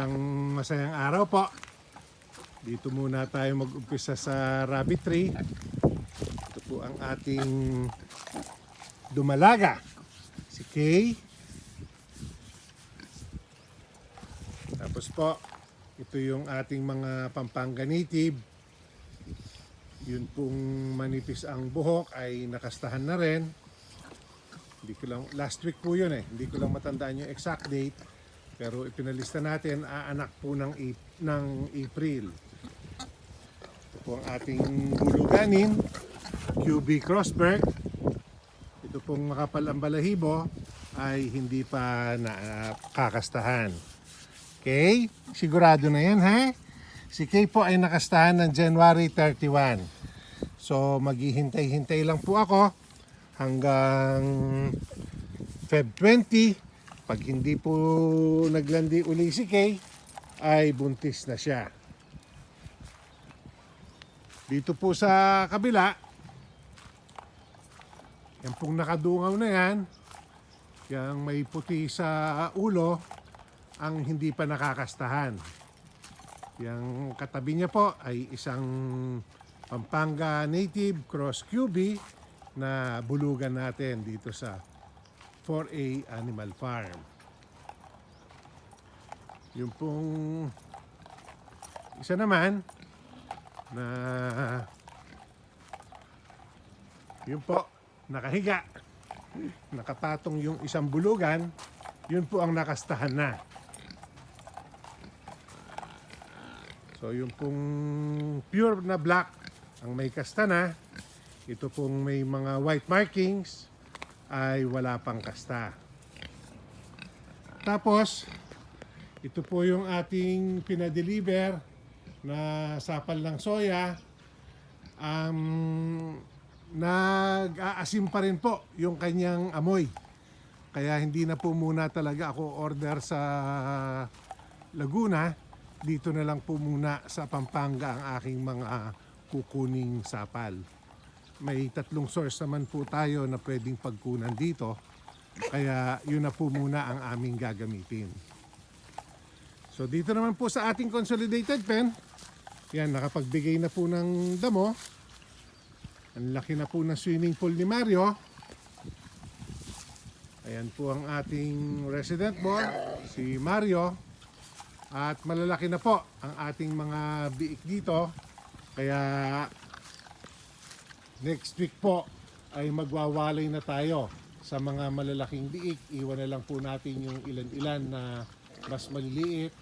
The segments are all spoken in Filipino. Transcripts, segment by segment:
Isang masayang araw po. Dito muna tayo mag-umpisa sa rabbit tree. Ito po ang ating dumalaga. Si Kay. Tapos po, ito yung ating mga Pampanga native. Yun pong manipis ang buhok ay nakastahan na rin. Hindi ko lang, last week po yun eh. Hindi ko lang matandaan yung exact date. Pero ipinalista natin, aanak po ng, ng April. Ito po ang ating buluganin, QB Crossberg. Ito pong makapal ang balahibo ay hindi pa nakakastahan. Okay? Sigurado na yan, ha? Si Kay po ay nakastahan ng January 31. So, maghihintay-hintay lang po ako hanggang Feb 20. Pag hindi po naglandi uli si Kay, ay buntis na siya. Dito po sa kabila, yan pong nakadungaw na yan, yung may puti sa ulo, ang hindi pa nakakastahan. Yung katabi niya po ay isang Pampanga Native Cross QB na bulugan natin dito sa 4A Animal Farm. Yung pong isa naman na yun po nakahiga. Nakapatong yung isang bulugan yun po ang nakastahan na. So yung pong pure na black ang may kasta na. Ito pong may mga white markings ay wala pang kasta tapos ito po yung ating pinadeliver na sapal ng soya um, nag-aasim pa rin po yung kanyang amoy. Kaya hindi na po muna talaga ako order sa Laguna. Dito na lang po muna sa Pampanga ang aking mga kukuning sapal. May tatlong source naman po tayo na pwedeng pagkunan dito. Kaya yun na po muna ang aming gagamitin. So dito naman po sa ating consolidated pen, yan, nakapagbigay na po ng damo. Ang laki na po ng swimming pool ni Mario. Ayan po ang ating resident board, si Mario. At malalaki na po ang ating mga biik dito. Kaya next week po ay magwawalay na tayo sa mga malalaking biik. Iwan na lang po natin yung ilan-ilan na mas maliliit.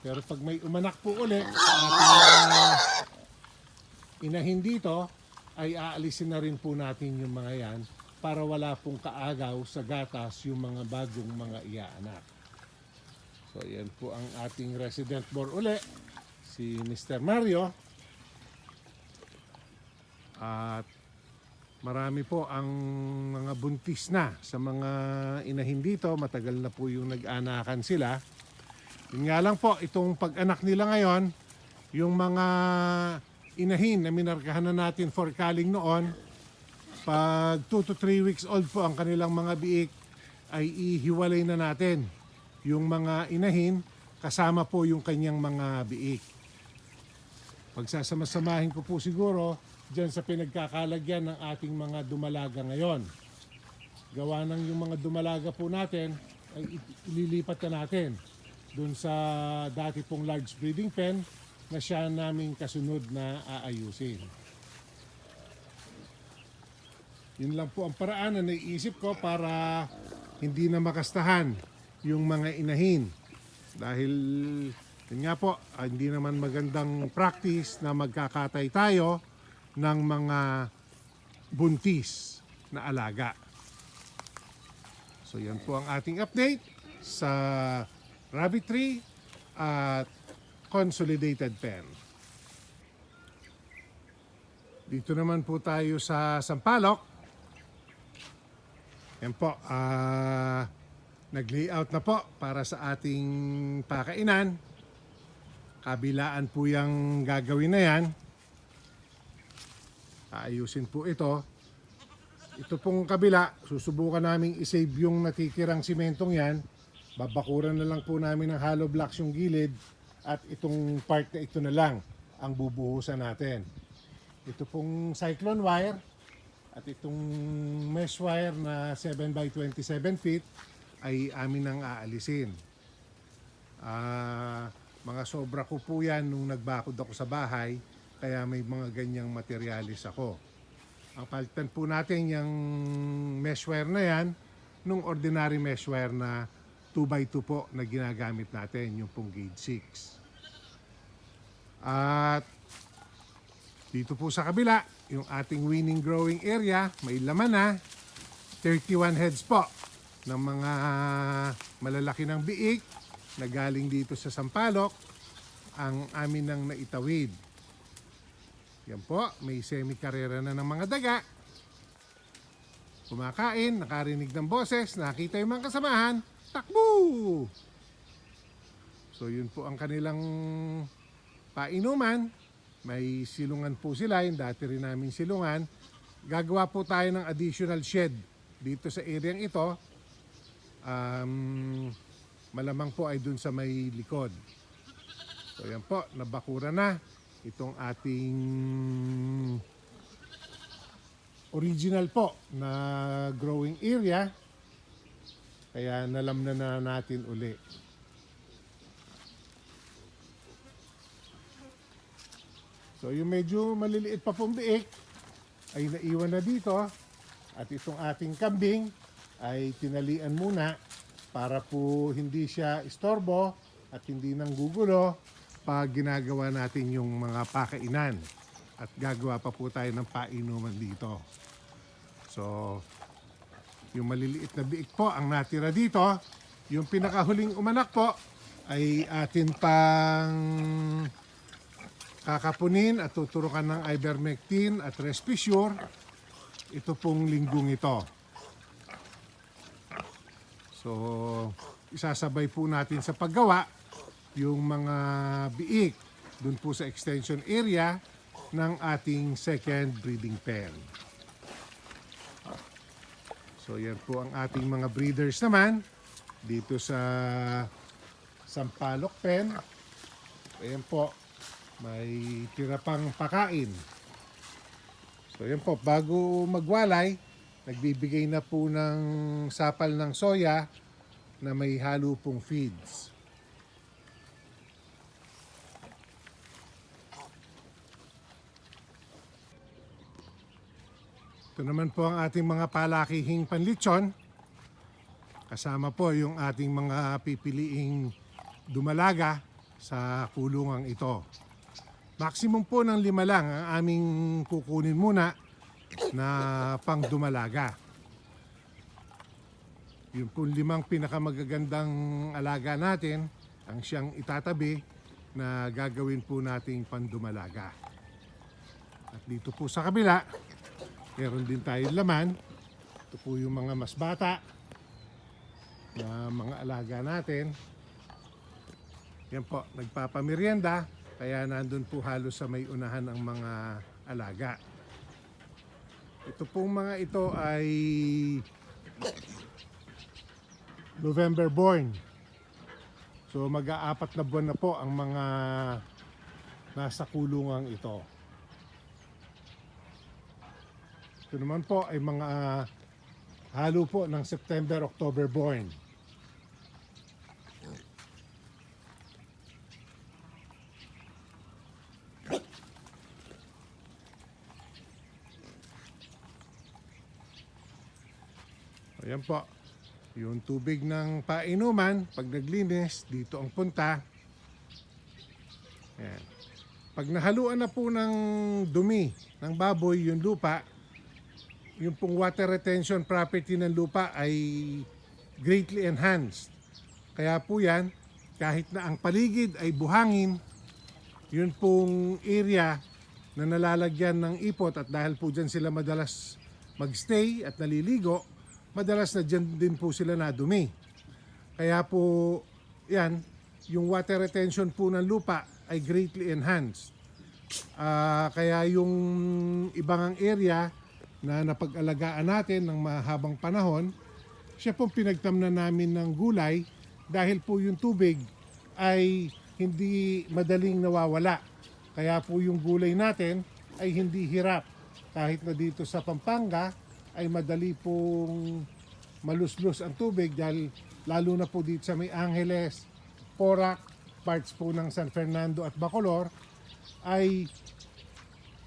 Pero pag may umanak po ulit ating mga inahin dito, ay aalisin na rin po natin yung mga yan para wala pong kaagaw sa gatas yung mga bagong mga iaanak. So yan po ang ating resident board uli, si Mr. Mario. At marami po ang mga buntis na sa mga inahin dito. Matagal na po yung nag-anakan sila. Yun nga lang po, itong pag-anak nila ngayon, yung mga inahin na minarkahan na natin for calling noon, pag 2 to 3 weeks old po ang kanilang mga biik, ay ihiwalay na natin yung mga inahin kasama po yung kanyang mga biik. Pagsasama-samahin ko po siguro dyan sa pinagkakalagyan ng ating mga dumalaga ngayon. Gawa ng yung mga dumalaga po natin ay ililipat na natin dun sa dati pong large breeding pen na siya naming kasunod na aayusin. Yun lang po ang paraan na naiisip ko para hindi na makastahan yung mga inahin. Dahil yun nga po, ah, hindi naman magandang practice na magkakatay tayo ng mga buntis na alaga. So yan po ang ating update sa Rabbit Tree at Consolidated Pen. Dito naman po tayo sa Sampaloc. Yan po, ah, nag-layout na po para sa ating pakainan. Kabilaan po yung gagawin na yan. Aayusin po ito. Ito pong kabila, susubukan naming isave yung natitirang simentong yan babakuran na lang po namin ng hollow blocks yung gilid at itong part na ito na lang ang bubuhusan natin. Ito pong cyclone wire at itong mesh wire na 7 by 27 feet ay amin ang aalisin. Ah, mga sobra ko po yan nung nagbakod ako sa bahay, kaya may mga ganyang materialis ako. Ang palitan po natin yung mesh wire na yan, nung ordinary mesh wire na 2x2 po na ginagamit natin, yung pong gauge 6. At dito po sa kabila, yung ating winning growing area, may laman na 31 heads po ng mga malalaki ng biik na galing dito sa Sampaloc ang amin nang naitawid. Yan po, may semi-karera na ng mga daga. Kumakain, nakarinig ng boses, nakita yung mga kasamahan, takbo! So yun po ang kanilang painuman. May silungan po sila, yung dati rin namin silungan. Gagawa po tayo ng additional shed dito sa area ito. Um, malamang po ay dun sa may likod. So yan po, nabakura na itong ating original po na growing area. Kaya nalamnan na natin uli. So yung medyo maliliit pa pong biik ay naiwan na dito at itong ating kambing ay tinalian muna para po hindi siya istorbo at hindi nang gugulo pag ginagawa natin yung mga pakainan at gagawa pa po tayo ng painuman dito. So, yung maliliit na biik po ang natira dito. Yung pinakahuling umanak po ay atin pang kakapunin at tuturukan ng ivermectin at respisure ito pong linggong ito. So, isasabay po natin sa paggawa yung mga biik dun po sa extension area ng ating second breeding pen. So, yan po ang ating mga breeders naman dito sa Sampaloc Pen. Ayan po, may tira pang pakain. So yan po, bago magwalay, nagbibigay na po ng sapal ng soya na may halo pong feeds. Ito naman po ang ating mga palakihing panlitsyon. Kasama po yung ating mga pipiliing dumalaga sa kulungang ito. Maximum po ng lima lang ang aming kukunin muna na pang dumalaga. Yung po limang pinakamagagandang alaga natin ang siyang itatabi na gagawin po nating pandumalaga. At dito po sa kabila, meron din tayong laman. Ito po yung mga mas bata na mga alaga natin. Yan po, nagpapamerienda, kaya nandun po halos sa may unahan ang mga alaga. Ito pong mga ito ay November born. So mag-aapat na buwan na po ang mga nasa kulungang ito. Ito naman po ay mga halo po ng September, October born. Ayan po. Yung tubig ng painuman, pag naglinis, dito ang punta. Ayan. Pag nahaluan na po ng dumi ng baboy yung lupa, yung pong water retention property ng lupa ay greatly enhanced. Kaya po yan, kahit na ang paligid ay buhangin, yun pong area na nalalagyan ng ipot at dahil po dyan sila madalas magstay at naliligo, madalas na dyan din po sila nadumi. Kaya po, yan, yung water retention po ng lupa ay greatly enhanced. Ah, kaya yung ibang area na napag-alagaan natin ng mahabang panahon, siya pong pinagtamnan namin ng gulay dahil po yung tubig ay hindi madaling nawawala. Kaya po yung gulay natin ay hindi hirap. Kahit na dito sa Pampanga ay madali pong maluslus ang tubig dahil lalo na po dito sa may Angeles, Porac, parts po ng San Fernando at Bacolor ay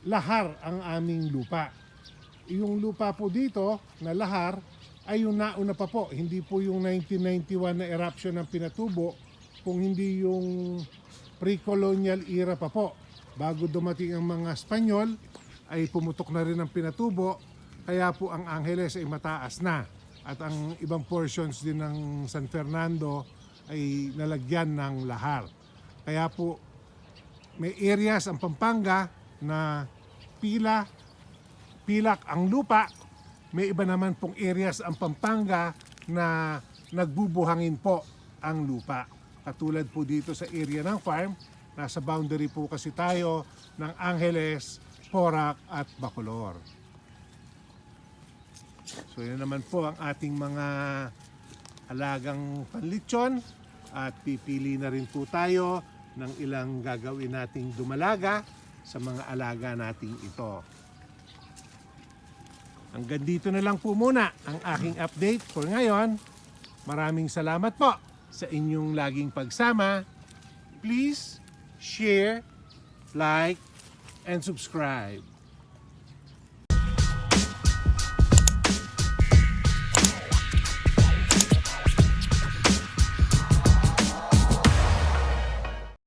lahar ang aming lupa. Yung lupa po dito na lahar ay yung nauna pa po, hindi po yung 1991 na eruption ng Pinatubo, kung hindi yung pre-colonial era pa po. Bago dumating ang mga Espanyol, ay pumutok na rin ang Pinatubo, kaya po ang Angeles ay mataas na. At ang ibang portions din ng San Fernando ay nalagyan ng lahar. Kaya po may areas ang Pampanga na pila, pilak ang lupa. May iba naman pong areas ang Pampanga na nagbubuhangin po ang lupa. Katulad po dito sa area ng farm, nasa boundary po kasi tayo ng Angeles, Porac at Bacolor. So yan naman po ang ating mga alagang panlitsyon at pipili na rin po tayo ng ilang gagawin nating dumalaga sa mga alaga nating ito. Hanggang dito na lang po muna ang aking update for ngayon. Maraming salamat po sa inyong laging pagsama. Please share, like, and subscribe.